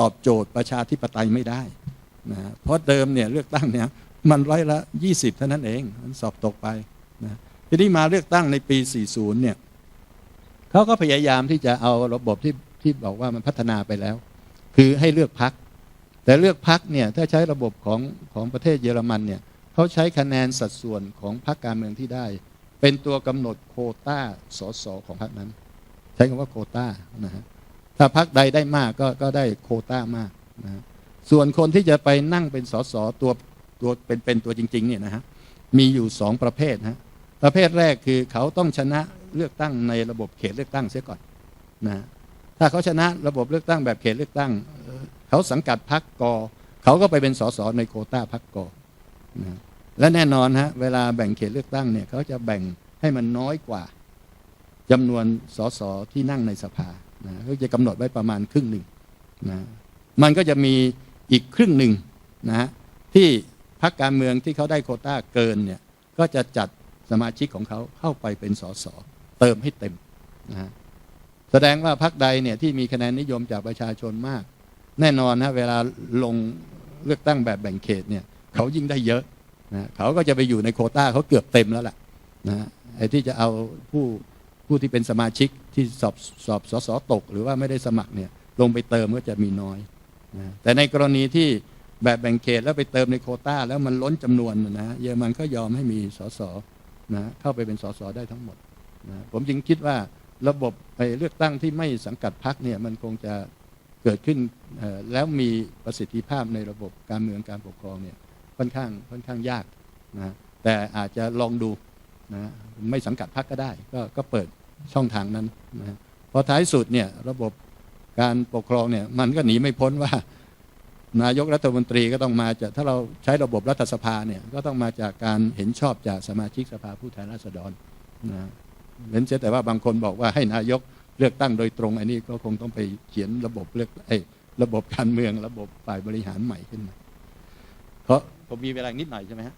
ตอบโจทย์ประชาธิปไตยไม่ได้นะเพราะเดิมเนี่ยเลือกตั้งเนี่ยมันร้อยละ 20 เท่านั้นเองมันสอบตกไปนะทีนี้มาเลือกตั้งในปี 40 เนี่ยเขาก็พยายามที่จะเอาระบบที่ที่บอกว่ามันพัฒนาไปแล้ว คือให้เลือกพัก แต่เลือกพักเนี่ยถ้าใช้ระบบของของประเทศเยอรมันเนี่ยเขาใช้คะแนนสัดส่วนของพรรคการเมืองที่ได้ เป็นตัวกำหนดโคต้าสสของพรรคนั้น ใช้คำว่าโคต้านะฮะ ถ้าพรรคใดได้มากก็ก็ได้โคต้ามากนะส่วนคนที่จะไปนั่งเป็นสสตัวตัวเป็นเป็นตัวจริงๆเนี่ยนะฮะมีอยู่สองประเภทนะฮะประเภทแรกคือเขาต้องชนะเลือกตั้งในระบบเขตเลือกตั้งเสียก่อนนะถ้าเขาชนะระบบเลือกตั้งแบบเขตเลือกตั้ง เขาสังกัดพรรคกเขาก็ไปเป็นสสในโคต้าพรรคกนะฮะและแน่นอนฮะเวลาแบ่งเขตเลือกตั้งเนี่ยเขาจะแบ่งให้มันน้อยกว่าจำนวนสสที่นั่งในสภา นะเขาจะกำหนดไว้ประมาณครึ่งหนึ่งนะมันก็จะมีอีกครึ่งหนึ่งนะฮะที่พรรคการเมืองที่เขาได้โคต้าเกินเนี่ยก็จะจัดสมาชิกของเขาเข้าไปเป็นสสเติมให้เต็มนะฮะแสดงว่าพรรคใดเนี่ยที่มีคะแนนนิยมจากประชาชนมาก แน่นอนนะเวลาลงเลือกตั้งแบบแบ่งเขตเนี่ยเขายิ่งได้เยอะนะเขาก็จะไปอยู่ในโคต้าเขาเกือบเต็มแล้วล่ะนะไอ้ที่จะเอาผู้ผู้ที่เป็นสมาชิก ที่สอบสอบสอสอตก หรือว่าไม่ได้สมัครเนี่ยลงไปเติมก็จะมีน้อยนะแต่ในกรณีที่แบบแบ่งเขตแล้วไปเติมในโคต้า แล้วมันล้นจำนวนนะนะเยอรมันก็ยอมให้มีสสนะเข้าไปเป็นสสได้ทั้งหมดนะผมจึงคิดว่าระบบไปเลือกตั้งที่ไม่สังกัดพรรคเนี่ยมันคงจะเกิดขึ้นแล้วมีประสิทธิภาพในระบบการเมืองการปกครองเนี่ยค่อนข้างค่อนข้างยากนะแต่อาจจะลองดูนะไม่สังกัดพรรคก็ได้ ก็ก็เปิด ช่องทางนั้นนะเพราะท้ายสุดเนี่ยระบบการปกครองเนี่ยมันก็หนีไม่พ้นว่านายกรัฐมนตรีก็ต้องมาจากถ้าเราใช้ระบบรัฐสภาเนี่ยก็ต้องมาจากการเห็นชอบจากสมาชิกสภาผู้แทนราษฎรนะเว้นเสียแต่ว่าบางคนบอกว่าให้นายกเลือกตั้งโดยตรงอันนี้ก็คงต้องไปเขียนระบบเลือกไอ้ยระบบการเมืองระบบฝ่ายบริหารใหม่ขึ้นมาเพราะผมมีเวลานิดหน่อยใช่ไหมฮะ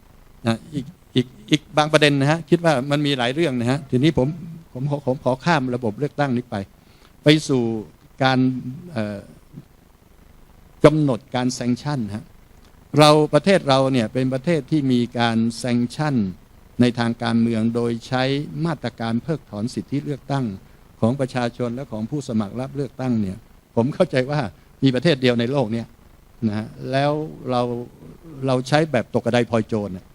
อะอีกอีกอีกบางประเด็นนะฮะคิดว่ามันมีหลายเรื่องนะฮะทีนี้ผม ผมขอผมขอข้ามระบบเลือกตั้งนี้ไป ไปสู่การกำหนดการแซงชั่นฮะเราประเทศเราเนี่ยเป็นประเทศที่มีการแซงชั่นในทางการเมืองโดยใช้มาตรการเพิกถอนสิทธิเลือกตั้งของประชาชนและของผู้สมัครรับเลือกตั้งเนี่ย ผมเข้าใจว่ามีประเทศเดียวในโลกเนี่ยนะฮะแล้วเราเราใช้แบบตกกระไดพลอยโจรน่ะ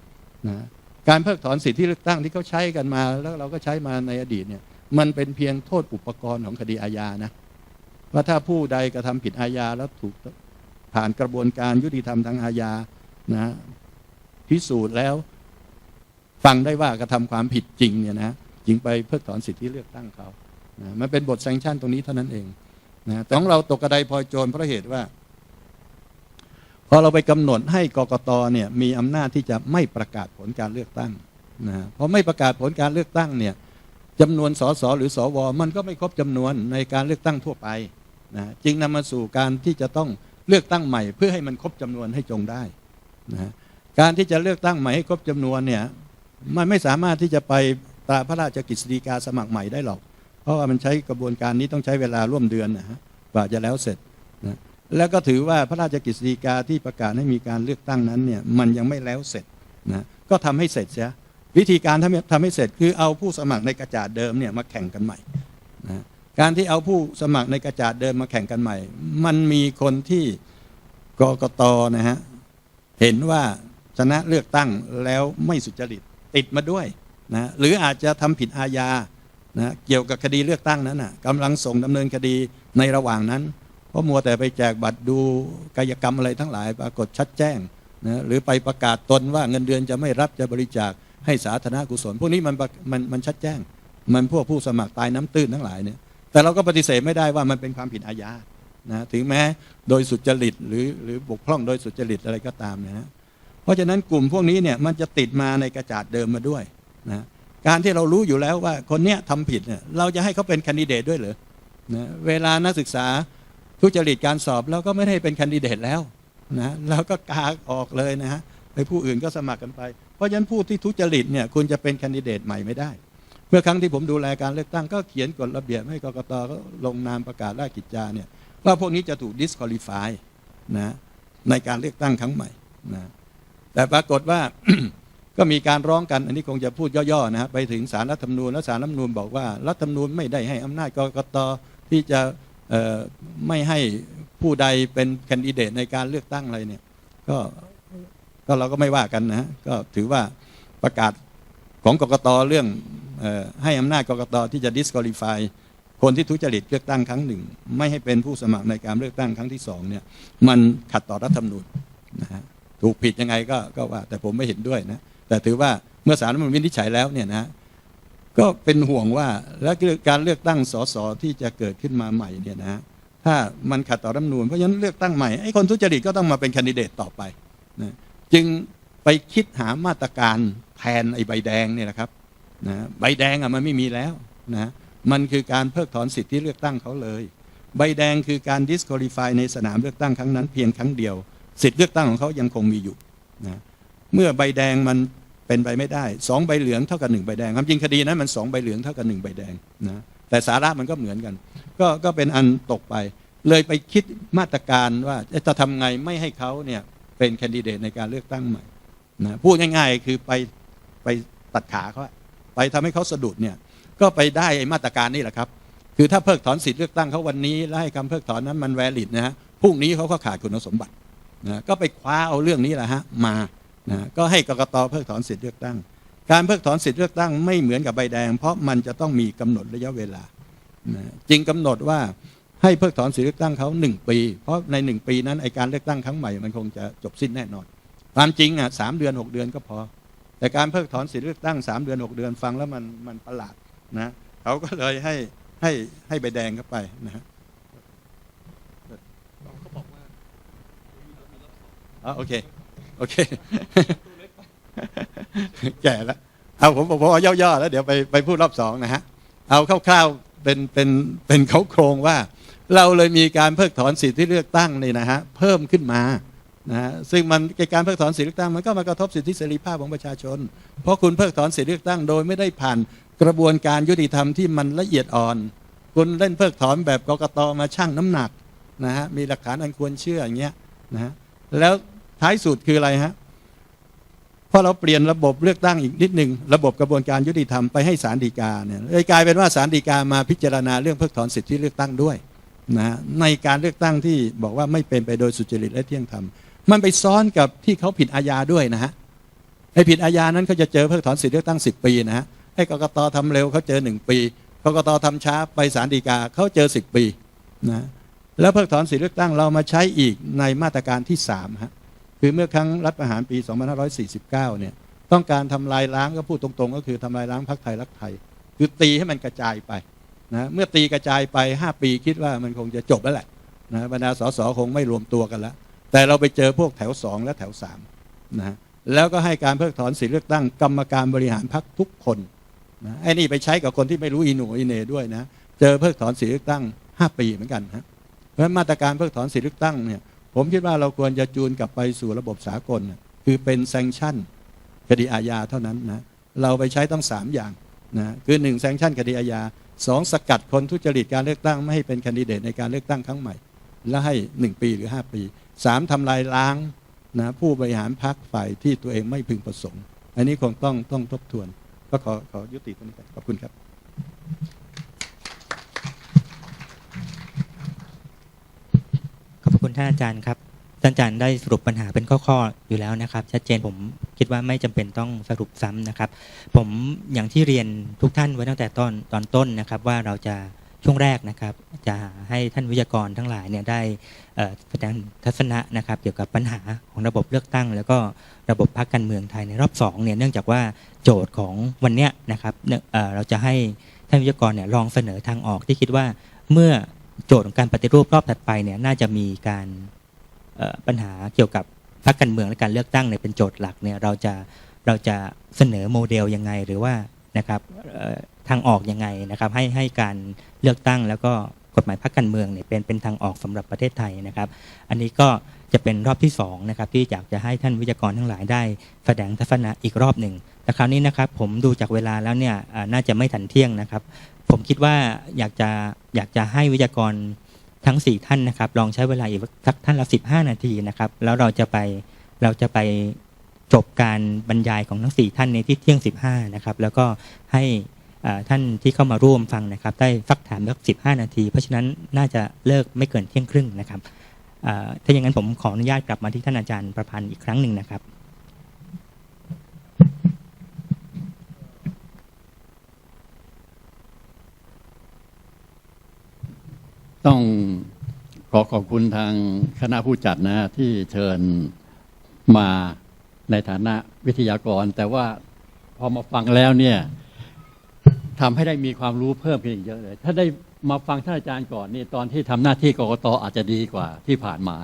นะ การเพิกถอนสิทธิเลือกตั้งที่เขาใช้กันมา แล้วเราก็ใช้มาในอดีตเนี่ย มันเป็นเพียงโทษอุปกรณ์ของคดีอาญานะว่าถ้าผู้ใดกระทำผิดอาญาแล้วถูกผ่านกระบวนการยุติธรรมทางอาญานะพิสูจน์แล้ว ฟังได้ว่ากระทำความผิดจริงเนี่ยนะจึงไปเพิกถอนสิทธิเลือกตั้งเขานะมันเป็นบทแซงชั่นตรงนี้เท่านั้นเองนะแต่ของเราตกกระไดพลอยโจรเพราะเหตุว่า พอเราไปกำหนดให้กกตเนี่ยมีอำนาจที่จะไม่ประกาศผลการเลือกตั้งนะพอไม่ประกาศผลการเลือกตั้งเนี่ยจำนวนสสหรือสวมันก็ไม่ครบจำนวนในการเลือกตั้งทั่วไปนะจึงนำมาสู่การที่จะต้องเลือกตั้งใหม่ เพื่อให้มันครบจำนวนให้จงได้นะการที่จะเลือกตั้งใหม่ให้ครบจำนวนเนี่ยมันไม่สามารถที่จะไปตราพระราชกฤษฎีกาสมัครใหม่ได้หรอก เพราะว่ามันใช้กระบวนการนี้ต้องใช้เวลาร่วมเดือนนะฮะกว่าจะแล้วเสร็จนะ แล้วก็ถือว่าพระราชกฤษฎีกาที่ประกาศให้มีการเลือกตั้งนั้นเนี่ยมันยังไม่แล้วเสร็จนะก็ทำให้เสร็จเสียวิธีการทำให้ทำให้เสร็จคือเอาผู้สมัครในกระจาดเดิมเนี่ยมาแข่งกันใหม่นะการที่เอาผู้สมัครในกระจาดเดิมมาแข่งกันใหม่ มันมีคนที่กกตนะฮะเห็นว่าชนะเลือกตั้งแล้วไม่สุจริตติดมาด้วยนะหรืออาจจะทำผิดอาญานะเกี่ยวกับคดีเลือกตั้งนั้นนะกำลังส่งดำเนินคดีในระหว่างนั้น ราะมัวแต่ไปแจกบัตรดูกายกรรมอะไรทั้งหลายปรากฏชัดแจ้งนะหรือไปประกาศตนว่าเงินเดือนจะไม่รับจะบริจาคให้สาธารณกุศล พวกนี้มันมันมันชัดแจ้ง มันพวกผู้สมัครตายน้ำตื้นทั้งหลายเนี่ยแต่เราก็ปฏิเสธไม่ได้ว่ามันเป็นความผิดอาญานะถึงแม้โดยสุจริตหรือหรือบกพร่องโดยสุจริตอะไรก็ตามนะฮะเพราะฉะนั้นกลุ่มพวกนี้เนี่ยมันจะติดมาในกระจาดเดิมมาด้วยนะการที่เรารู้อยู่แล้วว่าคนเนี้ยทำผิดเนี่ยเราจะให้เขาเป็นแคนดิเดตด้วยเหรอนะเวลานักศึกษา ทุจริตการสอบเราก็ไม่ได้เป็นแคนดิเดตแล้วนะเราก็กากออกเลยนะฮะไปผู้อื่นก็สมัครกันไป เพราะฉะนั้นผู้ที่ทุจริตเนี่ยคุณจะเป็นแคนดิเดตใหม่ไม่ได้ เมื่อครั้งที่ผมดูแลการเลือกตั้งก็เขียนกฎระเบียบให้กรกตก็ลงนามประกาศราชกิจจาเนี่ยว่าพวกนี้จะถูก disqualify นะในการเลือกตั้งครั้งใหม่นะแต่ปรากฏว่าก็มีการร้องกัน อันนี้คงจะพูดย่อๆนะไปถึงสารรัฐธรรมนูญแล้วสารรัฐธรรมนูญบอกว่ารัฐธรรมนูญไม่ได้ให้อำนาจกรกตที่จะ ไม่ให้ผู้ใดเป็นแคนดิเดตในการเลือกตั้งอะไรเนี่ย ก็ก็เราก็ไม่ว่ากันนะก็ถือว่าประกาศของกกตเรื่องออให้อำนาจกกตที่จะ disqualify คนที่ทุจริตเลือกตั้งครั้งหนึ่ง ไม่ให้เป็นผู้สมัครในการเลือกตั้งครั้งที่สองเนี่ย มันขัดต่อรัฐธรรมนูญนะฮะถูกผิดยังไงก็ก็ว่า แต่ผมไม่เห็นด้วยนะแต่ถือว่าเมื่อศาลรัฐธรรมนวินิจฉัยแล้วเนี่ยนะ ก็เป็นห่วงว่าแล้วการเลือกตั้งสสที่จะเกิดขึ้นมาใหม่เนี่ยนะถ้ามันขัดต่อรัฐมนูญเพราะฉะนั้นเลือกตั้งใหม่ไอ้คนทุจริตก็ต้องมาเป็นแคนดิเดตต่อไปนะจึงไปคิดหามาตรการแทนไอ้ใบแดงเนี่ยนะครับนะใบแดงอะมันไม่มีแล้วนะมันคือการเพิกถอนสิทธิเลือกตั้งเขาเลย ใบแดงคือการ disqualify ในสนามเลือกตั้งครั้งนั้นเพียงครั้งเดียว สิทธิเลือกตั้งของเขายังคงมีอยู่นะเมื่อใบแดงมัน เป็นไปไม่ได้สองใบเหลืองเท่ากับหนึ่งใบแดงความจริงคดีนั้นมันสองใบเหลืองเท่ากับหนึ่งใบแดงนะแต่สาระมันก็เหมือนกัน ก็ก็เป็นอันตกไป เลยไปคิดมาตรการว่าจะทำไงไม่ให้เขาเนี่ยเป็นแคนดิเดตในการเลือกตั้งใหม่นะพูดง่ายๆ คือไปไปตัดขาเขาไปทำให้เขาสะดุดเนี่ยก็ไปได้ไอ้มาตรการนี่แหละครับ คือถ้าเพิกถอนสิทธิเลือกตั้งเขาวันนี้แล้วให้คำเพิกถอนนั้นมันแวลิดนะฮะพรุ่งนี้เขาก็ขาดคุณสมบัตินะก็ไปคว้าเอาเรื่องนี้แหละฮะมา นะก็ให้กกตเพิกถอนสิทธิเลือกตั้ง การเพิกถอนสิทธิเลือกตั้งไม่เหมือนกับใบแดง เพราะมันจะต้องมีกำหนดระยะเวลานะจริงกำหนดว่าให้เพิกถอนสิทธิเลือกตั้งเขาหนึ่งปี เพราะในหนึ่งปีนั้นไอการเลือกตั้งครั้งใหม่มันคงจะจบสิ้นแน่นอนความจริงอะสามเดือนหกเดือนก็พอ แต่การเพิกถอนสิทธิเลือกตั้งสามเดือนหกเดือนฟังแล้วมันมันประหลาดนะเขาก็เลยให้ให้ให้ใบแดงเข้าไปนะฮะเขาบอกว่าอ๋อโอเค โอเค แก่แล้วเอาผมผมเอาย่อๆแล้วเดี๋ยวไปไปพูดรอบสองนะฮะ เอาคร่าวๆเป็นเป็นเป็นเขาโครงว่า เราเลยมีการเพิกถอนสิทธิเลือกตั้งนี่นะฮะเพิ่มขึ้นมานะฮะซึ่งมันการเพิกถอนสิทธิเลือกตั้งมันก็มากระทบสิทธิเสรีภาพของประชาชน เพราะคุณเพิกถอนสิทธิเลือกตั้งโดยไม่ได้ผ่านกระบวนการยุติธรรมที่มันละเอียดอ่อน คุณเล่นเพิกถอนแบบกกตมาชั่งน้ำหนักนะฮะมีหลักฐานอันควรเชื่ออย่างเงี้ยนะฮะแล้ว ท้ายสุดคืออะไรฮะพอเราเปลี่ยนระบบเลือกตั้งอีกนิดหนึ่งระบบกระบวนการยุติธรรมไปให้ศาลฎีกาเนี่ยเลยกลายเป็นว่าศาลฎีกามาพิจารณาเรื่องเพิกถอนสิทธิเลือกตั้งด้วยนะในการเลือกตั้งที่บอกว่าไม่เป็นไปโดยสุจริตและเที่ยงธรรมมันไปซ้อนกับที่เขาผิดอาญาด้วยนะฮะไอ้ผิดอาญานั้นเขาจะเจอเพิกถอนสิทธิเลือกตั้ง 10 ปีนะฮะให้กรกตทำเร็วเขาเจอหนึ่งปีกรกตทำช้าไปศาลฎีกาเขาเจอสิบปีนะแล้วเพิกถอนสิทธิเลือกตั้งเรามาใช้อีกในมาตรการที่สามฮะ คือเมื่อครั้งรัฐประหารปี 2549 เนี่ย ต้องการทำลายล้างก็พูดตรงๆ ก็คือทำลายล้างพรรคไทยรักไทย คือตีให้มันกระจายไปนะเมื่อตีกระจายไป 5 ปีคิดว่ามันคงจะจบแล้วแหละนะบรรดาสสคงไม่รวมตัวกันแล้วแต่เราไปเจอพวกแถว 2 และแถว3นะแล้วก็ให้การเพิกถอนสิทธิเลือกตั้งกรรมการบริหารพรรคทุกคนนะไอ้นี่ไปใช้กับคนที่ไม่รู้อีหนูอีเหนด้วยนะเจอเพิกถอนสิทธิเลือกตั้ง 5 ปีเหมือนกันฮะเพราะฉะนั้นมาตรการเพิกถอนสิทธิเลือกตั้งเนี่ย ผมคิดว่าเราควรจะจูนกลับไปสู่ระบบสากล คือเป็นแซงชั่นคดีอาญาเท่านั้นนะเราไปใช้ต้อง 3 อย่างนะคือ1แซงชั่นคดีอาญาสองสกัดคนทุจริตการเลือกตั้ง ไม่ให้เป็นคนดิเดตในการเลือกตั้งครั้งใหม่ และให้ 1 ปีหรือ 5 ปี 3ทำลายล้างนะผู้บริหารพรรคฝ่ายที่ตัวเองไม่พึงประสงค์ อันนี้คงต้องต้องทบทวน ก็ขอขอยุติตรงนี้ขอบคุณครับ ขอบ คุณท่านอาจารย์ครับท่านอาจารย์ได้สรุปปัญหาเป็นข้อๆอยู่แล้วนะครับ ชัดเจนผมคิดว่าไม่จำเป็นต้องสรุปซ้ำนะครับ ผมอย่างที่เรียนทุกท่านไว้ตั้งแต่ตอนตอนต้นนะครับ ว่าเราจะช่วงแรกนะครับ จะให้ท่านวิทยากรทั้งหลายเนี่ยได้แสดงทัศนะนะครับ เกี่ยวกับปัญหาของระบบเลือกตั้ง แล้วก็ระบบพรรคการเมืองไทยในรอบสองเนี่ยเนื่องจากว่าโจทย์ของวันเนี้ยนะครับเเราจะให้ท่านวิทยากรเนี่ยลองเสนอทางออกที่คิดว่าเมื่อ โจทย์ของการปฏิรูปรอบถัดไปเนี่ยน่าจะมีการปัญหาเกี่ยวกับพรรคการเมืองและการเลือกตั้งเนี่ยเป็นโจทย์หลักเนี่ยเราจะเราจะเสนอโมเดลยังไงหรือว่านะครับทางออกยังไงนะครับให้ให้การเลือกตั้งแล้วก็กฎหมายพรรคการเมืองเนี่ยเป็นเป็นทางออกสำหรับประเทศไทยนะครับ อันนี้ก็ จะเป็นรอบที่สองนะครับที่อยากจะให้ท่านวิทยากรทั้งหลายได้แสดงทัศนะอีกรอบหนึ่งแต่คราวนี้นะครับผมดูจากเวลาแล้วเนี่ยน่าจะไม่ทันเที่ยงนะครับ ผมคิดว่าอยากจะอยากจะให้วิทยากรทั้ง 4 ท่านนะครับ ลองใช้เวลาอีกสักท่านละ 15 นาทีนะครับ แล้วเราจะไปเราจะไปจบการบรรยายของทั้ง 4 ท่านในที่เที่ยง 15 นะครับ แล้วก็ให้ท่านที่เข้ามาร่วมฟังนะครับ ได้สักถามสัก15 นาที เพราะฉะนั้นน่าจะเลิกไม่เกินเที่ยงครึ่งนะครับ ถ้าอย่างนั้นผมขออนุญาตกลับมาที่ท่านอาจารย์ประพันธ์อีกครั้งหนึ่งนะครับ ต้องขอขอบคุณทางคณะผู้จัดนะที่เชิญมาในฐานะวิทยากร แต่ว่าพอมาฟังแล้วเนี่ยทำให้ได้มีความรู้เพิ่มขึ้นอีกเยอะเลย ถ้าได้ มาฟังท่านอาจารย์ก่อนนี่ตอนที่ทำหน้าที่กรกตอาจจะดีกว่าที่ผ่านมา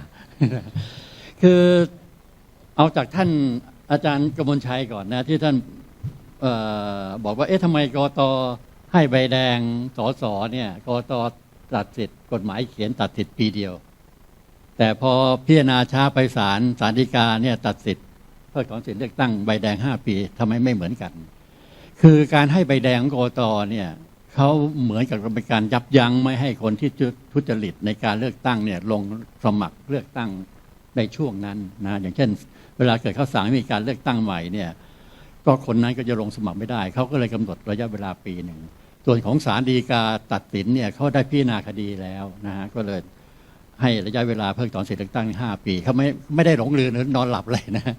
คือเอาจากท่านอาจารย์กมลชัยก่อนนะที่ท่านออบอกว่าเอ๊ะทำไมกรกตให้ใบแดงสอสอเนี่ยกรกตตัดสิทธิ์กฎหมายเขียนตัดสิทธิ์ปีเดียว แต่พอพิจารณาช้าไปศาลศาลฎีกาเนี่ยตัดสิทธิ์เพิกถอนสิทธิเลือกตั้งใบแดงห้าปีทำไมไม่เหมือนกัน คือการให้ใบแดงของกกตเนี่ย เขาเหมือนกับเป็นการยับยั้งไม่ให้คนที่ทุจริตในการเลือกตั้งเนี่ยลงสมัครเลือกตั้งในช่วงนั้นนะอย่างเช่น เวลาเกิดเขาสั่งมีการเลือกตั้งใหม่เนี่ยก็คนนั้นก็จะลงสมัครไม่ได้ เขาก็เลยกำหนดระยะเวลาปีหนึ่ง ส่วนของศาลฎีกาตัดสินเนี่ยเขาได้พิจารณาคดีแล้วนะฮะก็เลยให้ระยะเวลาเพิกถอนสิทธิเลือกตั้งห้าปีเขาไม่ไม่ได้หลงลืมหรือนอนหลับเลยนะ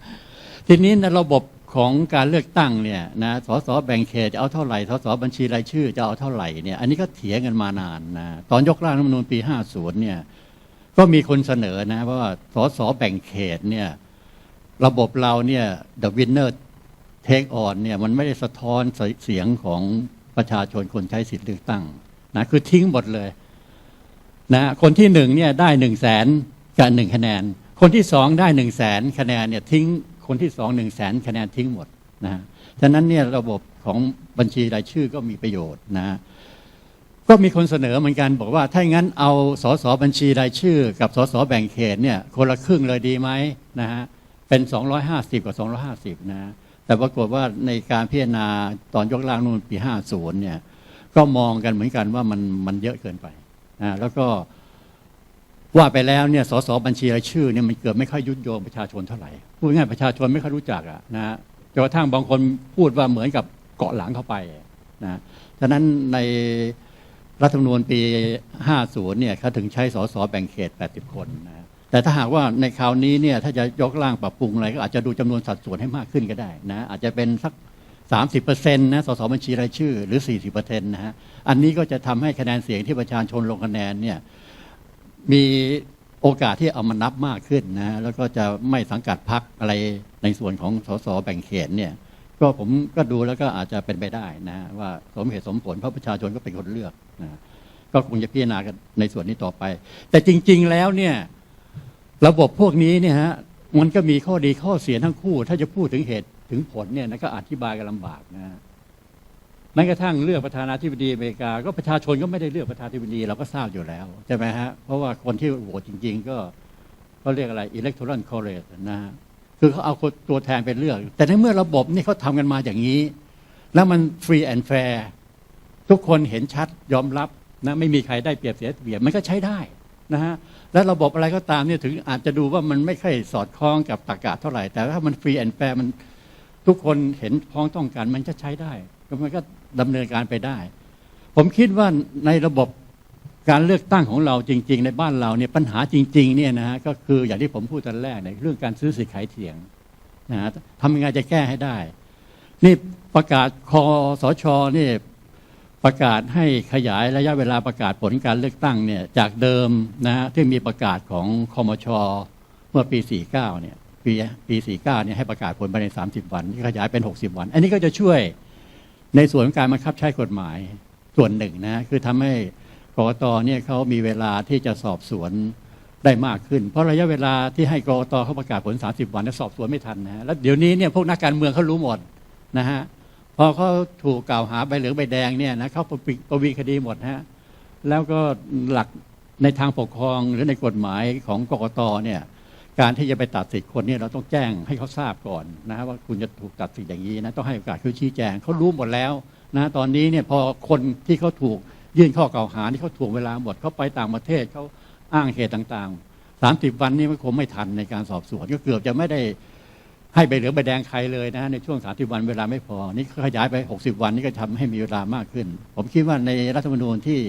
ทีนี้ในระบบ ของการเลือกตั้งเนี่ยนะสสแบ่งเขตจะเอาเท่าไหร่สสบัญชีรายชื่อจะเอาเท่าไหร่เนี่ยอันนี้ก็เถียงกันมานานนะตอนยกร่างรัฐธรรมนูญปี 50เนี่ยก็มีคนเสนอนะว่าสสแบ่งเขตเนี่ยระบบเราเนี่ย the winner take on เนี่ยมันไม่ได้สะท้อนเสียงของประชาชนคนใช้สิทธิเลือกตั้งนะคือทิ้งหมดเลยนะคนที่หนึ่งเนี่ยได้หนึ่งแสนกับหนึ่งคะแนน คนที่สองได้หนึ่งแสนคะแนนเนี่ยทิ้ง คนที่สองหนึ่งแสนคะแนนทิ้งหมดนะฮะฉะนั้นเนี่ยระบบของบัญชีรายชื่อก็มีประโยชน์นะฮะก็มีคนเสนอเหมือนกันบอกว่าถ้างั้นเอาสสบัญชีรายชื่อ กับสสแบ่งเขตเนี่ยคนละครึ่งเลยดีไหมนะฮะเป็น 250 กับ 250 นะฮะแต่ปรากฏว่าในการพิจารณาตอนยกร่างนู่นปี 50 เนี่ยก็มองกันเหมือนกันว่ามันมันเยอะเกินไปนะแล้วก็ ว่าไปแล้วเนี่ยสสบัญชีรายชื่อเนี่ยมันเกิดไม่ค่อยยุดโยงประชาชนเท่าไหร่พูดง่ายประชาชนไม่ค่อยรู้จักอะนะจนกระทั่งบางคนพูดว่าเหมือนกับเกาะหลังเข้าไปนะฉะนั้นในรัฐธรรมนูญปี 50 เนี่ยเขาถึงใช้สสแบ่งเขต 80 คนนะแต่ถ้าหากว่าในคราวนี้เนี่ยถ้าจะยกร่างปรับปรุงอะไรก็อาจจะดูจำนวนสัดส่วนให้มากขึ้นก็ได้นะอาจจะเป็นสัก 30%นะสสบัญชีรายชื่อหรือ 40%นะฮะอันนี้ก็จะทำให้คะแนนเสียงที่ประชาชนลงคะแนนเนี่ย มีโอกาสที่เอามานับมากขึ้นนะแล้วก็จะไม่สังกัดพักอะไรในส่วนของสสแบ่งเขตเนี่ยก็ผมก็ดูแล้วก็อาจจะเป็นไปได้นะว่าสมเหตุสมผลเพราะประชาชนก็เป็นคนเลือกนะก็คงจะพิจารณากันในส่วนนี้ต่อไป แต่จริง ๆแล้วเนี่ยระบบพวกนี้เนี่ยฮะมันก็มีข้อดีข้อเสียทั้งคู่ ถ้าจะพูดถึงเหตุถึงผลเนี่ยนะก็อธิบายกันลำบากนะ แม้กระทั่งเลือกประธานาธิบดีอเมริกา ก็ประชาชนก็ไม่ได้เลือกประธานาธิบดีเราก็ทราบอยู่แล้วใช่ไหมฮะเพราะว่าคนที่โหวตจริง ๆ ก็เขาเรียกอะไร electoral college นะฮะคือเขาเอาคนตัวแทนไปเลือก แต่ในเมื่อระบบนี่เขาทำกันมาอย่างนี้ แล้วมัน free and fair ทุกคนเห็นชัดยอมรับนะไม่มีใครได้เปรียบเสียเปรียบมันก็ใช้ได้นะฮะและระบบอะไรก็ตามเนี่ยถึงอาจจะดูว่ามันไม่ค่อยสอดคล้องกับตรรกะเท่าไหร่ แต่ถ้ามัน free and fair มันทุกคนเห็นพ้องต้องกันมันจะใช้ได้มันก็ ดำเนินการไปได้ ผมคิดว่าในระบบการเลือกตั้งของเราจริง ๆ ในบ้านเราเนี่ยปัญหาจริงๆเนี่ยนะฮะก็คืออย่างที่ผมพูดตอนแรกเนี่ยเรื่องการซื้อสิทธิ์ขายเถียงนะฮะทำยังไงจะแก้ให้ได้ นี่ประกาศคอสชนี่ประกาศให้ขยายระยะเวลาประกาศผลการเลือกตั้งเนี่ยจากเดิมนะฮะที่มีประกาศของคอมชเมื่อปี 49เนี่ยปีปี49เนี่ยให้ประกาศผลภายใน 30 วันขยายเป็น 60 วัน อันนี้ก็จะช่วย ในส่วนของการบังคับใช้กฎหมายส่วนหนึ่งนะคือทำให้กรกตเนี่ยเขามีเวลาที่จะสอบสวนได้มากขึ้น เพราะระยะเวลาที่ให้กรกตเขาประกาศผล 30 วันสอบสวนไม่ทันนะ แล้วเดี๋ยวนี้เนี่ยพวกนักการเมืองเขารู้หมดนะฮะพอเขาถูกกล่าวหาใบเหลืองใบแดงเนี่ยนะเขาประวิคดีหมดฮะแล้วก็หลักในทางปกครองหรือในกฎหมายของกรกตเนี่ย การที่จะไปตัดสิทธิ์คนเนี่ยเราต้องแจ้งให้เขาทราบก่อนนะว่าคุณจะถูกตัดสิทธิ์อย่างนี้นะต้องให้โอกาสเขาชี้แจงเขารู้หมดแล้วนะตอนนี้เนี่ยพอคนที่เขาถูกยื่นข้อกล่าวหาที่เขาถ่วงเวลาหมดเขาไปต่างประเทศเขาอ้างเหตุต่างๆสามสิบวันนี้มันคงไม่ทันในการสอบสวนก็เกือบจะไม่ได้ให้ใบเหลืองใบแดงใครเลยนะในช่วงสามสิบวันเวลาไม่พอ นี่ขยายไปหกสิบวันนี่ก็ทำให้มีเวลามากขึ้น ผมคิดว่าในรัฐธรรมนูญที่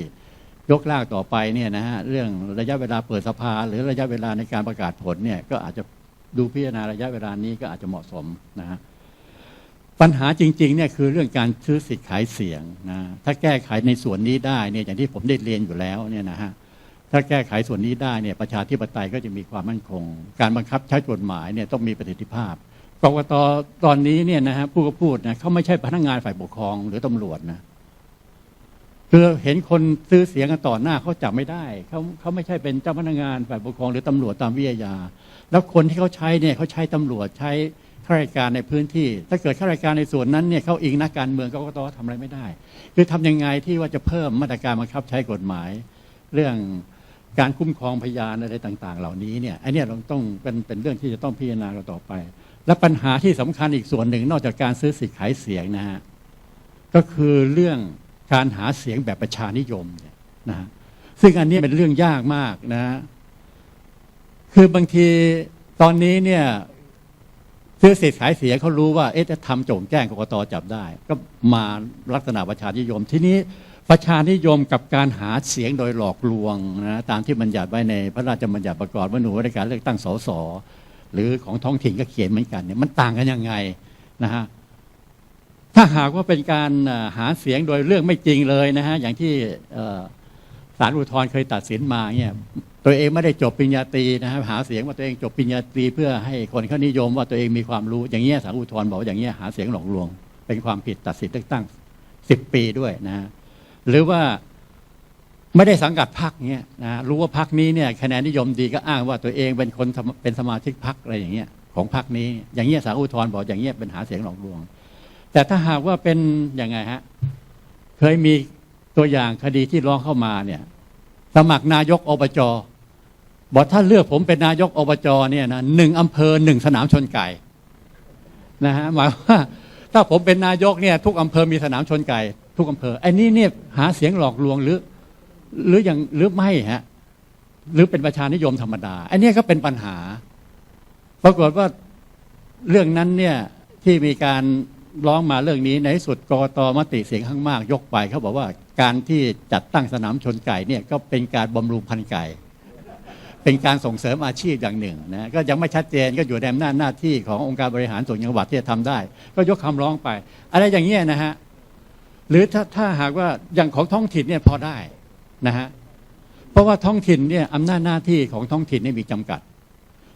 ยกร่างต่อไปเนี่ยนะฮะเรื่องระยะเวลาเปิดสภา หรือระยะเวลาในการประกาศผลเนี่ยก็อาจจะดูพิจารณาระยะเวลานี้ก็อาจจะเหมาะสมนะฮะปัญหาจริงๆเนี่ยคือเรื่องการซื้อสิทธิ์ขายเสียงนะถ้าแก้ไขในส่วนนี้ได้เนี่ยอย่างที่ผมได้เรียนอยู่แล้วเนี่ยนะฮะถ้าแก้ไขส่วนนี้ได้เนี่ยประชาธิปไตยก็จะมีความมั่นคง การบังคับใช้กฎหมายเนี่ยต้องมีประสิทธิภาพกรกตตอนนี้เนี่ยนะฮะผู้ก็พูดนะเขาไม่ใช่พนักงานฝ่ายปกครองหรือตำรวจนะ คือเห็นคนซื้อเสียงกันต่อหน้าเขาจับไม่ได้เขาเขาไม่ใช่เป็นเจ้าพนักงานฝ่ายปกครองหรือตำรวจตามวิทยา แล้วคนที่เขาใช้เนี่ยเขาใช้ตำรวจใช้ข้าราชการในพื้นที่ ถ้าเกิดข้าราชการในส่วนนั้นเนี่ยเขาอิงนักการเมืองกกตทำอะไรไม่ได้ คือทำยังไงที่ว่าจะเพิ่มมาตรการบังคับใช้กฎหมาย เรื่องการคุ้มครองพยานอะไรต่าง ๆ เหล่านี้เนี่ยไอันนี้เราต้องเป็นเป็นเรื่องที่จะต้องพิจารณากันต่อไป และปัญหาที่สำคัญอีกส่วนหนึ่งนอกจากการซื้อสิทธิ์ขายเสียงนะฮะก็คือเรื่อง การหาเสียงแบบประชานิยมเนี่ยนะฮะซึ่งอันนี้เป็นเรื่องยากมากนะฮะคือบางทีตอนนี้เนี่ยซื้อสิทธิ์ขายเสียเขารู้ว่าเอ๊ะจะทำโจงแจ้งกกตจับได้ ก็มาลักษณะประชานิยม ทีนี้ประชานิยมกับการหาเสียงโดยหลอกลวงนะตามที่บัญญัติไว้ในพระราชบัญญัติประกอบวันูในการเลือกตั้งสสหรือของท้องถิ่นก็เขียนเหมือนกันเนี่ยมันต่างกันยังไงนะฮะ ถ้าหากว่าเป็นการหาเสียงโดยเรื่องไม่จริงเลยนะฮะอย่างที่ศาลอุทธรณ์เคยตัดสินมาเนี่ยตัวเองไม่ได้จบปริญญาตรีนะครับหาเสียงว่าตัวเองจบปริญญาตรีเพื่อให้คนเขานิยมว่าตัวเองมีความรู้อย่างเงี้ยสารอุทธรณ์บอกว่าอย่างเงี้ยหาเสียงหลอกลวง เป็นความผิดตัดสิทธิ์เลือกตั้งสิบปีด้วยนะฮะหรือว่าไม่ได้สังกัดพรรคเงี้ยนะรู้ว่าพรรคนี้เนี่ยคะแนนนิยมดีก็อ้างว่าตัวเองเป็นคนเป็นสมาชิกพรรคอะไรอย่างเงี้ยของพรรคนี้ อย่างเงี้ยสารอุทธรณ์บอกอย่างเงี้ยเป็นหาเสียงหลอกลวง แต่ถ้าหากว่าเป็นยังไงฮะ เคยมีตัวอย่างคดีที่ร้องเข้ามาเนี่ย สมัครนายกอบจบอกถ้าเลือกผมเป็นนายกอบจเนี่ยนะหนึ่งอำเภอหนึ่งสนามชนไก่นะฮะหมายว่า ถ้าผมเป็นนายกเนี่ย ทุกอำเภอมีสนามชนไก่ ทุกอำเภอไอ้นี่เนี่ยหาเสียงหลอกลวงหรือ หรืออย่างหรือไม่ฮะ หรือเป็นประชานิยมธรรมดาไอ้นี่ก็เป็นปัญหา ปรากฏว่าเรื่องนั้นเนี่ยที่มีการ ร้องมาเรื่องนี้ในสุดกรตมติเสียงข้างมากยกไปเขาบอกว่าการที่จัดตั้งสนามชนไก่เนี่ยก็เป็นการบำรุงพันธุ์ไก่ เป็นการส่งเสริมอาชีพอย่างหนึ่งนะก็ยังไม่ชัดเจนก็อยู่ในอำนาจหน้าที่ขององค์การบริหารส่วนจังหวัดที่จะทำได้ ก็ยกคำร้องไป อะไรอย่างเงี้ยนะฮะหรือถ้าถ้าหากว่าอย่างของท้องถิ่นเนี่ยพอได้นะฮะเพราะว่าท้องถิ่นเนี่ยอำนาจหน้าที่ของท้องถิ่นเนี่ยมีจำกัด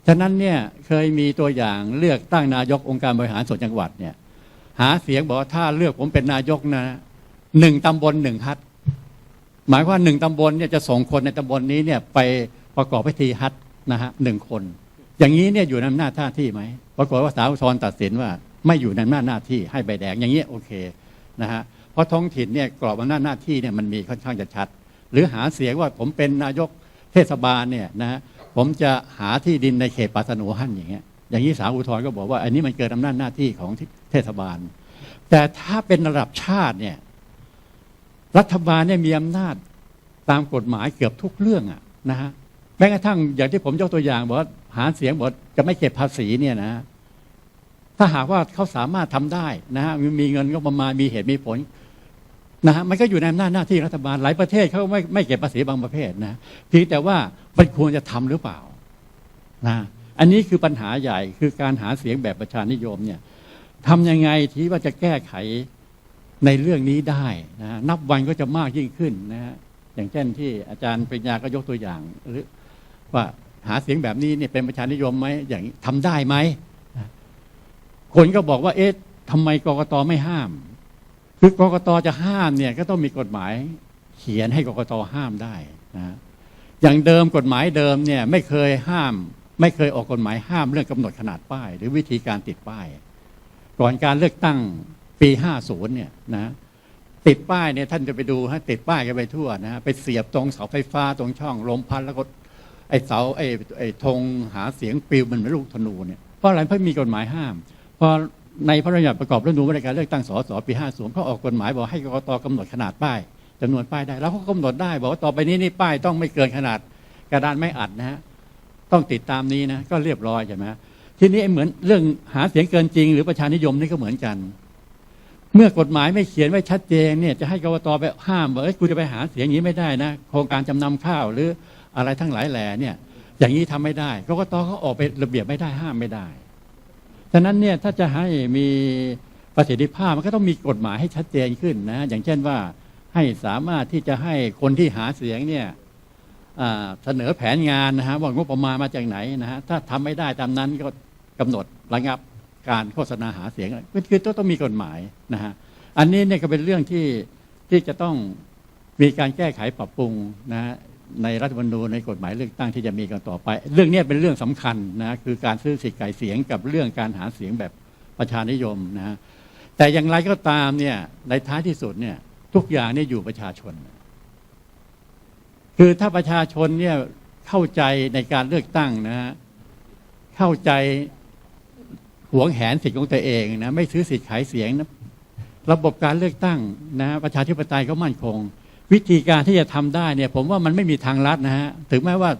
ฉะนั้นเนี่ยเคยมีตัวอย่างเลือกตั้งนายกองค์การบริหารส่วนจังหวัดเนี่ย หาเสียงบอกว่าถ้าเลือกผมเป็นนายกนะหนึ่งตำบลหนึ่งฮัทหมายว่าหนึ่งตำบลเนี่ยจะส่งคนในตำบลนี้เนี่ยไปประกอบพิธีฮัทนะฮะหนึ่งคน อย่างนี้เนี่ยอยู่ในอำนาจหน้าที่ไหมปรากฏว่าสาวทรตัดสินว่า ไม่อยู่ในอำนาจหน้าที่ให้ใบแดงอย่างนี้ยโอเคนะฮะเพราะท้องถิ่นเนี่ยกรอบอำนาจหน้าที่เนี่ยมันมีค่อนข้างจะชัด หรือหาเสียงว่าผมเป็นนายกเทศบาลเนี่ยนะฮะผมจะหาที่ดินในเขตป่าสนูหั่นอย่างเงี้ยอย่างนี้สาวอุทธรก็บอกว่า อันนี้มันเกินอำนาจหน้าที่ของ เทศบาล แต่ถ้าเป็นระดับชาติเนี่ย รัฐบาลเนี่ยมีอำนาจตามกฎหมายเกือบทุกเรื่องอะนะฮะแม้กระทั่งอย่างที่ผมยกตัวอย่างบอกว่าหาเสียงบอกจะไม่เก็บภาษีเนี่ยนะถ้าหากว่าเขาสามารถทำได้นะฮะมีมีเงินก็ประมาณมีเหตุมีผลนะฮะมันก็อยู่ในอำนาจหน้าที่รัฐบาลหลายประเทศเขาไม่ไม่เก็บภาษีบางประเภทนะเพียงแต่ว่ามันควรจะทำหรือเปล่านะอันนี้คือปัญหาใหญ่คือการหาเสียงแบบประชานิยมเนี่ย ทำยังไงที่ว่าจะแก้ไขในเรื่องนี้ได้นะฮะนับวันก็จะมากยิ่งขึ้นนะฮะอย่างเช่นที่อาจารย์ปริญญาก็ยกตัวอย่างหรือว่าหาเสียงแบบนี้เนี่ยเป็นประชานิยมไหมอย่างนี้ทำได้ไหมคนก็บอกว่า เอ๊ะทำไมกรกตไม่ห้าม คือกรกตจะห้ามเนี่ยก็ต้องมีกฎหมายเขียนให้กรกตห้ามได้นะฮะอย่างเดิมกฎหมายเดิมเนี่ยไม่เคยห้าม ไม่เคยออกกฎหมายห้ามเรื่องกำหนดขนาดป้าย หรือวิธีการติดป้าย ก่อนการเลือกตั้งปี50เนี่ยนะติดป้ายเนี่ยท่านจะไปดูฮะติดป้ายกันไปทั่วนะฮะไปเสียบตรงเสาไฟฟ้าตรงช่องลมพัดแล้วก็ไอ้เสาไอ้ไอ้ธงหาเสียงปลิวมันเหมือนลูกธนูเนี่ยเพราะอะไรเพราะมีกฎหมายห้ามพอในพระราชบัญญัติประกอบรัฐธรรมนูญาในการเลือกตั้งสสปี50เขาออกกฎหมายบอกให้กกตกำหนดขนาดป้ายจำนวนป้ายได้แล้วเขากำหนดได้ บอกว่าต่อไปนี้นี่ป้ายต้องไม่เกินขนาดกระดานไม่อัดนะฮะต้องติดตามนี้นะก็เรียบร้อยใช่ไหม ทีนี้เหมือนเรื่องหาเสียงเกินจริง หรือประชานิยมนี่ก็เหมือนกัน เมื่อกฎหมายไม่เขียนไว้ชัดเจนเนี่ยจะให้กรกตไปห้ามว่าเอ้ยกูจะไปหาเสียงอย่างนี้ไม่ได้นะโครงการจำนำข้าวหรืออะไรทั้งหลายแหล่เนี่ย อย่างนี้ทำไม่ได้กรกตเขาออกไประเบียบไม่ได้ห้ามไม่ได้ฉะนั้นเนี่ยถ้าจะให้มีประสิทธิภาพมันก็ต้องมีกฎหมายให้ชัดเจนขึ้นนะ อย่างเช่นว่าให้สามารถที่จะให้คนที่หาเสียงเนี่ยเสนอแผนงานนะฮะว่างบประมาณมาจากไหนนะฮะถ้าทำไม่ได้ตามนั้นก็ กำหนดระงับการโฆษณาหาเสียงคือคือต้องต้องมีกฎหมายนะฮะอันนี้เนี่ยก็เป็นเรื่องที่ที่จะต้องมีการแก้ไขปรับปรุงนะฮะในรัฐธรรมนูญในกฎหมายเลือกตั้งที่จะมีกันต่อไป เรื่องนี้เป็นเรื่องสำคัญนะคือการซื้อสิทธิ์ไก่เสียงกับเรื่องการหาเสียงแบบประชานิยมนะฮะแต่อย่างไรก็ตามเนี่ยในท้ายที่สุดเนี่ยทุกอย่างเนี่ยอยู่ประชาชน คือถ้าประชาชนเนี่ยเข้าใจในการเลือกตั้งนะฮะเข้าใจ หวงแหนสิทธิ์ของตัวเองนะไม่ซื้อสิทธิ์ขายเสียงนะระบบการเลือกตั้งนะประชาธิปไตยก็มั่นคง วิธีการที่จะทำได้เนี่ยผมว่ามันไม่มีทางลัดนะฮะถึงแม้ว่า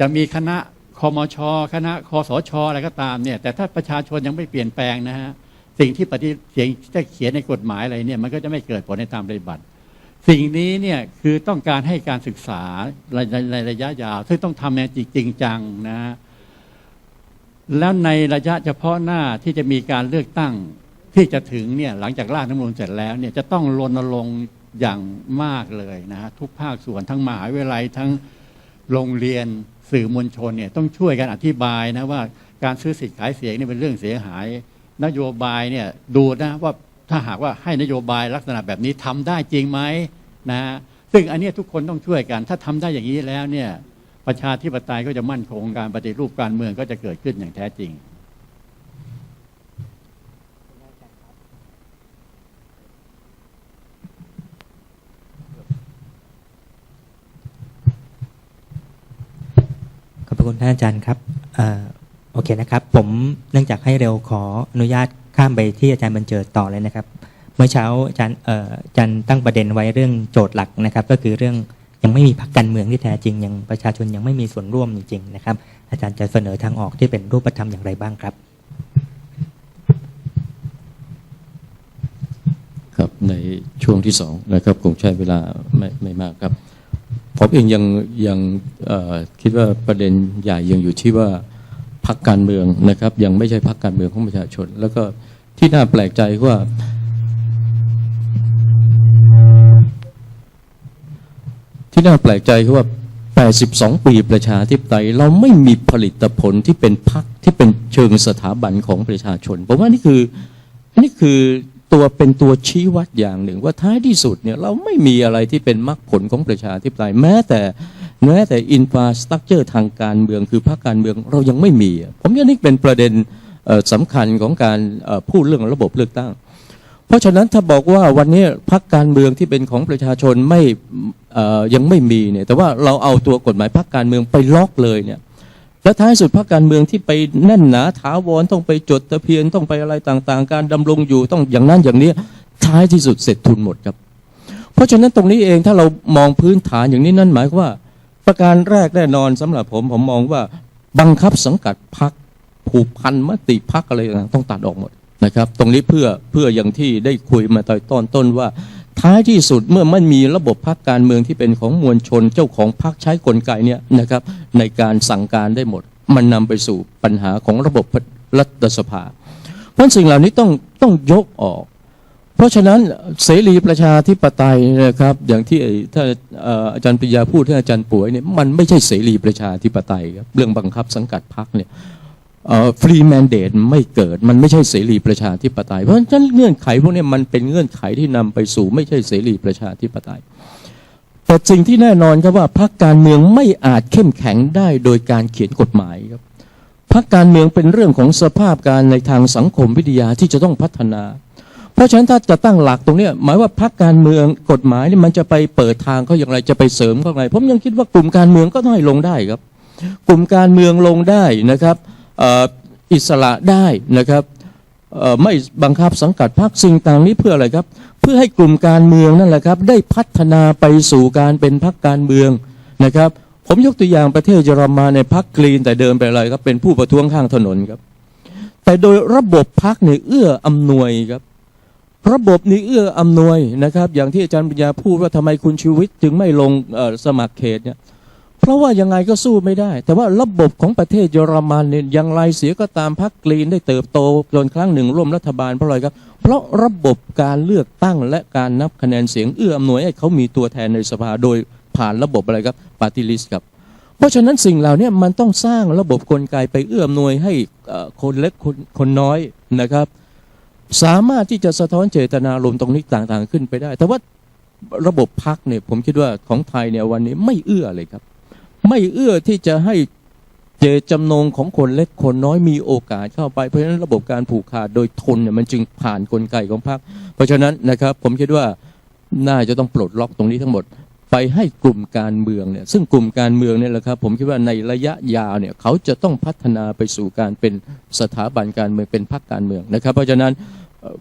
จะมีคณะคอมช คณะคอสชอะไรก็ตามเนี่ยแต่ถ้าประชาชนยังไม่เปลี่ยนแปลงนะฮะสิ่งที่ปฏิเสียงที่เขียนในกฎหมายอะไรเนี่ยมันก็จะไม่เกิดผลในตามปฏิบัติ สิ่งนี้เนี่ยคือต้องการให้การศึกษาในในในระยะยาวซึ่งต้องทำในจริงจังนะฮะ แล้วในระยะเฉพาะหน้าที่จะมีการเลือกตั้งที่จะถึงเนี่ยหลังจากร่างรัฐธรรมนูญเสร็จแล้วเนี่ยจะต้องรณรงค์อย่างมากเลยนะฮะทุกภาคส่วนทั้งมหาวิทยาลัยทั้งโรงเรียนสื่อมวลชนเนี่ยต้องช่วยกันอธิบายนะว่าการซื้อสิทธิ์ขายเสียงนี่เป็นเรื่องเสียหาย นโยบายเนี่ยดูนะว่าถ้าหากว่าให้นโยบายลักษณะแบบนี้ทำได้จริงไหมนะฮะซึ่งอันนี้ทุกคนต้องช่วยกัน ถ้าทำได้อย่างนี้แล้วเนี่ย ประชาธิปไตยก็จะมั่นคงการปฏิรูปการเมืองก็จะเกิดขึ้นอย่างแท้จริงขอบคุณท่านอาจารย์ครับออโอเคนะครับ ผมเนื่องจากให้เร็วขออนุญาตข้ามไปที่อาจารย์บรรเจิดต่อเลยนะครับ เมื่อเช้าอาจารย์อาจารย์ตั้งประเด็นไว้เรื่องโจทย์หลักนะครับ ก็คือเรื่อง ยังไม่มีพรรคการเมืองที่แท้จริง ยังประชาชนยังไม่มีส่วนร่วมจริงๆนะครับ อาจารย์จะเสนอทางออกที่เป็นรูปธรรมอย่างไรบ้างครับ ครับในช่วงที่สองนะครับคงใช้เวลาไม่ไม่มากครับผมเองยังยังคิดว่าประเด็นใหญ่ยังอยู่ที่ว่าพักการเมืองนะครับ ยังไม่ใช่พักการเมืองของประชาชน แล้วก็ที่น่าแปลกใจว่า ที่น่าแปลกใจคือว่า 82 ปีประชาธิปไตย เราไม่มีผลิตผลที่เป็นพักที่เป็นเชิงสถาบันของประชาชนผมว่านี่คือนี่คือตัวเป็นตัวชี้วัดอย่างหนึ่ง ว่าท้ายที่สุดเนี่ยเราไม่มีอะไรที่เป็นมรรคผลของประชาธิปไตยแม้แต่แม้แต่อินฟาสตรักเจอร์ทางการเมืองคือพรรคการเมืองเรายังไม่มี ผมว่านี่เป็นประเด็นสำคัญของการพูดเรื่องระบบเลือกตั้ง เพราะฉะนั้นถ้าบอกว่าวันนี้พรรคการเมืองที่เป็นของประชาชนไม่ยังไม่มีเนี่ยแต่ว่าเราเอาตัวกฎหมายพรรคการเมืองไปล็อกเลยเนี่ยและท้ายสุดพรรคการเมืองที่ไปแน่นหนาถาวรต้องไปจดทะเบียนต้องไปอะไรต่างๆ การดำรงอยู่ต้องอย่างนั้นอย่างนี้ท้ายที่สุดเสร็จทุนหมดครับ เพราะฉะนั้นตรงนี้เองถ้าเรามองพื้นฐานอย่างนี้นั่นหมายว่า ประการแรกแน่นอนสำหรับผมผมมองว่าบังคับสังกัดพรรคผูกพันมติพรรคอะไรต่างๆต้องตัดออกหมด นะครับ ตรงนี้เพื่อเพื่ออย่างที่ได้คุยมาตอนตอนต้นว่า ท้ายที่สุดเมื่อมันมีระบบพรรคการเมืองที่เป็นของมวลชนเจ้าของพรรคใช้กลไกเนี่ยนะครับในการสั่งการได้หมด มันนำไปสู่ปัญหาของระบบรัฐสภา เพราะสิ่งเหล่านี้ต้องต้องยกออก เพราะฉะนั้นเสรีประชาธิปไตยนะครับ อย่างที่ถ้าเอ่ออาจารย์ปิยาพูดที่อาจารย์ป่วยเนี่ยมันไม่ใช่เสรีประชาธิปไตยครับเรื่องบังคับสังกัดพรรคเนี่ย ฟรีแมนเดตไม่เกิดมันไม่ใช่เสรีประชาธิปไตย เพราะฉะนั้นเงื่อนไขพวกนี้มันเป็นเงื่อนไขที่นำไปสู่ไม่ใช่เสรีประชาธิปไตย แต่สิ่งที่แน่นอนครับว่าพรรคการเมืองไม่อาจเข้มแข็งได้โดยการเขียนกฎหมายครับพรรคการเมืองเป็นเรื่องของสภาพการในทางสังคมวิทยาที่จะต้องพัฒนา เพราะฉะนั้นถ้าจะตั้งหลักตรงนี้หมายว่าพรรคการเมืองกฎหมายนี่มันจะไปเปิดทางเขาอย่างไรจะไปเสริมเขาอย่างไรผมยังคิดว่ากลุ่มการเมืองก็ต้องให้ลงได้ครับ กลุ่มการเมืองลงได้นะครับ อิสระได้นะครับไม่บังคับสังกัดพรรคสิ่งต่างนี้เพื่ออะไรครับ เพื่อให้กลุ่มการเมืองนั่นแหละครับ ได้พัฒนาไปสู่การเป็นพรรคการเมืองนะครับ ผมยกตัวอย่างประเทศเยอรมันในยพักกรีนแต่เดิมไปอะไรครับเป็นผู้ประท้วงข้างถนนครับ แต่โดยระบบพักเนี่ยเอื้ออำนวยครับระบบนี้เอื้ออำนวยนะครับ อย่างที่อาจารย์ปัญญาพูดว่าทำไมคุณชีวิต จึงไม่ลงสมัครเขตเนี่ย เพราะว่ายังไงก็สู้ไม่ได้ แต่ว่าระบบของประเทศเยอรมันเนี่ยอย่างไรเสียก็ตามพรรคกรีนได้เติบโตจนครั้งหนึ่งร่วมรัฐบาลเพราะอะไรครับ เพราะระบบการเลือกตั้งและการนับคะแนนเสียงเอื้ออำนวยให้เขามีตัวแทนในสภาโดยผ่านระบบอะไรครับปาร์ตี้ลิสครับ เพราะฉะนั้นสิ่งเหล่านี้มันต้องสร้างระบบกลไกไปเอื้ออำนวยให้คนเล็กคนคนน้อยนะครับ สามารถที่จะสะท้อนเจตนารมณ์ตรงนี้ต่างๆ ขึ้นไปได้ แต่ว่าระบบพักเนี่ยผมคิดว่าของไทยเนี่ยวันนี้ไม่เอื้อเลยครับ ไม่เอื้อที่จะให้เจตจำนงของคนเล็กคนน้อยมีโอกาสเข้าไปเพราะฉะนั้นระบบการผูกขาดโดยทุนเนี่ยมันจึงผ่านกลไกของพรรคเพราะฉะนั้นนะครับ ผมคิดว่าน่าจะต้องปลดล็อกตรงนี้ทั้งหมด ไปให้กลุ่มการเมืองเนี่ยซึ่งกลุ่มการเมืองเนี่ยแหละครับ ผมคิดว่าในระยะยาวเนี่ยเขาจะต้องพัฒนาไปสู่การเป็นสถาบันการเมืองเป็นพรรคการเมืองนะครับ เพราะฉะนั้น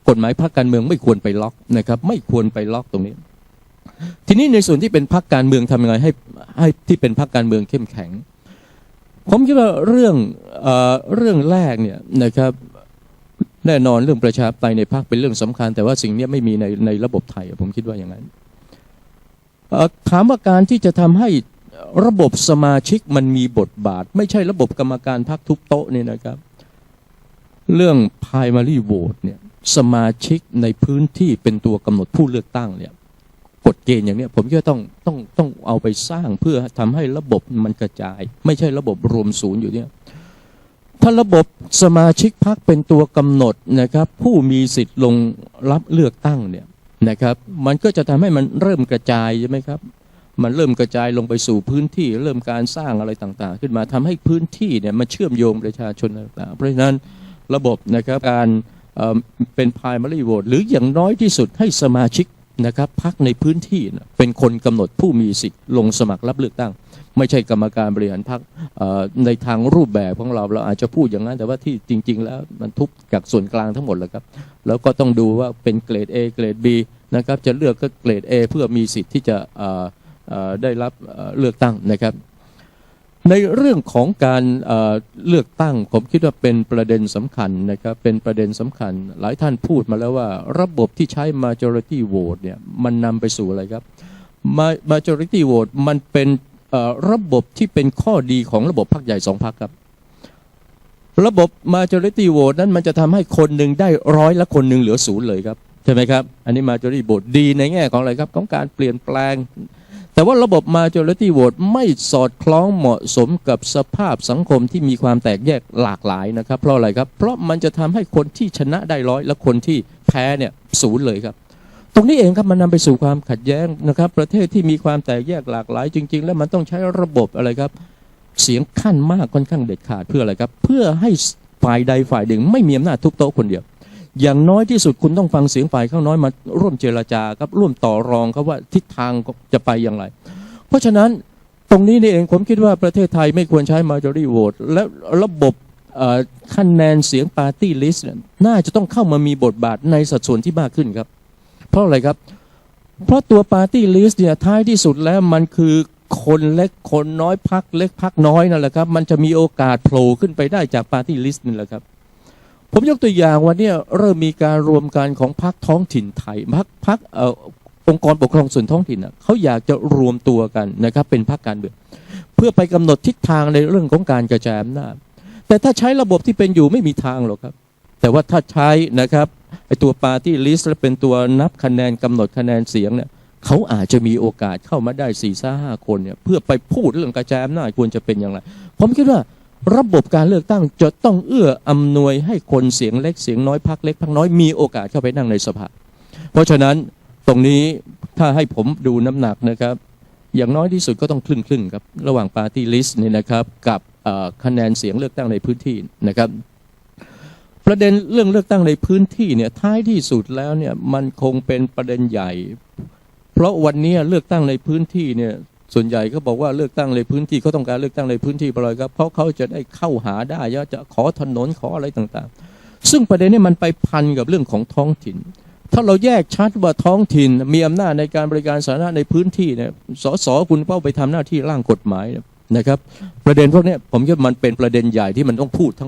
กฎหมายพรรคการเมืองไม่ควรไปล็อกนะครับ ไม่ควรไปล็อกตรงนี้ ทีนี้ในส่วนที่เป็นพรรคการเมืองทำยังไงให้ให้ที่เป็นพรรคการเมืองเข้มแข็ง ผมคิดว่าเรื่องเอ่อเรื่องแรกเนี่ยนะครับแน่นอนเรื่องประชาธิปไตยในพรรคเป็นเรื่องสำคัญ แต่ว่าสิ่งนี้ไม่มีในในระบบไทย ผมคิดว่าอย่างนั้นถามว่าการที่จะทำให้ระบบสมาชิกมันมีบทบาท ไม่ใช่ระบบกรรมการพรรคทุบโต๊ะเนี่ยนะครับ เรื่อง primary vote เนี่ยสมาชิกในพื้นที่เป็นตัวกำหนดผู้เลือกตั้งเนี่ย กฎเกณฑ์อย่างนี้ผมคิดว่าต้องต้องต้องเอาไปสร้างเพื่อทำให้ระบบมันกระจาย ไม่ใช่ระบบรวมศูนย์อยู่เนี่ยถ้าระบบสมาชิกพรรคเป็นตัวกำหนดนะครับ ผู้มีสิทธิ์ลงรับเลือกตั้งเนี่ยนะครับ มันก็จะทำให้มันเริ่มกระจายใช่ไหมครับ มันเริ่มกระจายลงไปสู่พื้นที่ เริ่มการสร้างอะไรต่างๆ ขึ้นมาทำให้พื้นที่เนี่ยมันเชื่อมโยงประชาชนต่างๆเพราะฉะนั้นระบบนะครับการเเป็น primary vote หรืออย่างน้อยที่สุดให้สมาชิก นะครับพักในพื้นที่นะเป็นคนกำหนดผู้มีสิทธิ์ลงสมัครรับเลือกตั้ง ไม่ใช่กรรมการบริหารพักในทางรูปแบบของเราเราอาจจะพูดอย่างนั้น แต่ว่าที่จริง ๆ แล้วมันทุบจากส่วนกลางทั้งหมดแล้วครับ แล้วก็ต้องดูว่าเป็นเกรด A เกรด B นะครับจะเลือกก็เกรด A เพื่อมีสิทธิ์ที่จะได้รับเลือกตั้งนะครับ ในเรื่องของการเเลือกตั้งผมคิดว่าเป็นประเด็นสำคัญนะครับเป็นประเด็นสำคัญ หลายท่านพูดมาแล้วว่า ระบบที่ใช้ majority vote เนี่ยมันนำไปสู่อะไรครับ majority vote มันเป็นระบบที่เป็นข้อดีของระบบพรรคใหญ่สองพรรคครับ ระบบ majority vote นั้นมันจะทำให้คนหนึ่งได้ร้อยและคนหนึ่งเหลือศูนย์เลยครับ ใช่ไหมครับ อันนี้ majority vote ดีในแง่ของอะไรครับ ของการเปลี่ยนแปลง แต่ว่าระบบ majority vote ไม่สอดคล้องเหมาะสมกับสภาพสังคมที่มีความแตกแยกหลากหลายนะครับ เพราะอะไรครับ เพราะมันจะทำให้คนที่ชนะได้ร้อยและคนที่แพ้เนี่ยศูนย์เลยครับ ตรงนี้เองครับมันนำไปสู่ความขัดแย้งนะครับ ประเทศที่มีความแตกแยกหลากหลาย จริง ๆ แล้วมันต้องใช้ระบบอะไรครับ เสียงขั้นมากค่อนข้างเด็ดขาดเพื่ออะไรครับ เพื่อให้ฝ่ายใดฝ่ายหนึ่งไม่มีอำนาจทุบโต๊ะคนเดียว อย่างน้อยที่สุดคุณต้องฟังเสียงฝ่ายข้างน้อยมาร่วมเจรจาครับร่วมต่อรองครับว่าทิศทางจะไปอย่างไร เพราะฉะนั้นตรงนี้นี่เองผมคิดว่าประเทศไทยไม่ควรใช้ majority vote และระบบคะแนนเสียง party list เนี่ยน่าจะต้องเข้ามามีบทบาทในสัดส่วนที่มากขึ้นครับ เพราะอะไรครับ เพราะตัว party list เนี่ยท้ายที่สุดแล้วมันคือคนเล็กคนน้อยพักเล็กพักน้อยนั่นแหละครับ มันจะมีโอกาสโผล่ขึ้นไปได้จาก party list นี่แหละครับ ผมยกตัวอย่างวันนี้เริ่มมีการรวมกันของพรรคท้องถิ่นไทยพรรคพรรคเอ่อองค์กรปกครองส่วนท้องถิ่นเขาอยากจะรวมตัวกันนะครับเป็นพรรคการเมืองเพื่อไปกำหนดทิศทางในเรื่องของการกระจายอำนาจแต่ถ้าใช้ระบบที่เป็นอยู่ไม่มีทางหรอกครับ แต่ว่าถ้าใช้นะครับไอตัวปาร์ตี้ลิสต์และเป็นตัวนับคะแนนกำหนดคะแนนเสียงเนี่ยเขาอาจจะมีโอกาสเข้ามาได้สี่ซ่าห้าคนเนี่ยเพื่อไปพูดเรื่องกระจายอำนาจควรจะเป็นอย่างไรผมคิดว่า ระบบการเลือกตั้งจะต้องเอื้ออำนวยให้คนเสียงเล็กเสียงน้อยพักเล็กพักน้อยมีโอกาสเข้าไปนั่งในสภา เพราะฉะนั้นตรงนี้ถ้าให้ผมดูน้ำหนักนะครับ อย่างน้อยที่สุดก็ต้องครึ่งครึ่งครับ ระหว่างปาร์ตี้ลิสต์นี่นะครับกับคะแนนเสียงเลือกตั้งในพื้นที่นะครับ ประเด็นเรื่องเลือกตั้งในพื้นที่เนี่ยท้ายที่สุดแล้วเนี่ยมันคงเป็นประเด็นใหญ่ เพราะวันนี้เลือกตั้งในพื้นที่เนี่ย ส่วนใหญ่ก็บอกว่าเลือกตั้งในพื้นที่เขาต้องการเลือกตั้งในพื้นที่เพราะอะไรครับเพราะเขาจะได้เข้าหาได้จะขอถนนขออะไรต่างๆ ซึ่งประเด็นนี้มันไปพันกับเรื่องของท้องถิ่น ถ้าเราแยกชัดว่าท้องถิ่นมีอำนาจในการบริการสาธารณะในพื้นที่เนี่ยสสคุณเป้าไปทำหน้าที่ร่างกฎหมายนะครับ ประเด็นพวกนี้ผมคิดมันเป็นประเด็นใหญ่ที่มันต้องพูดทั้ง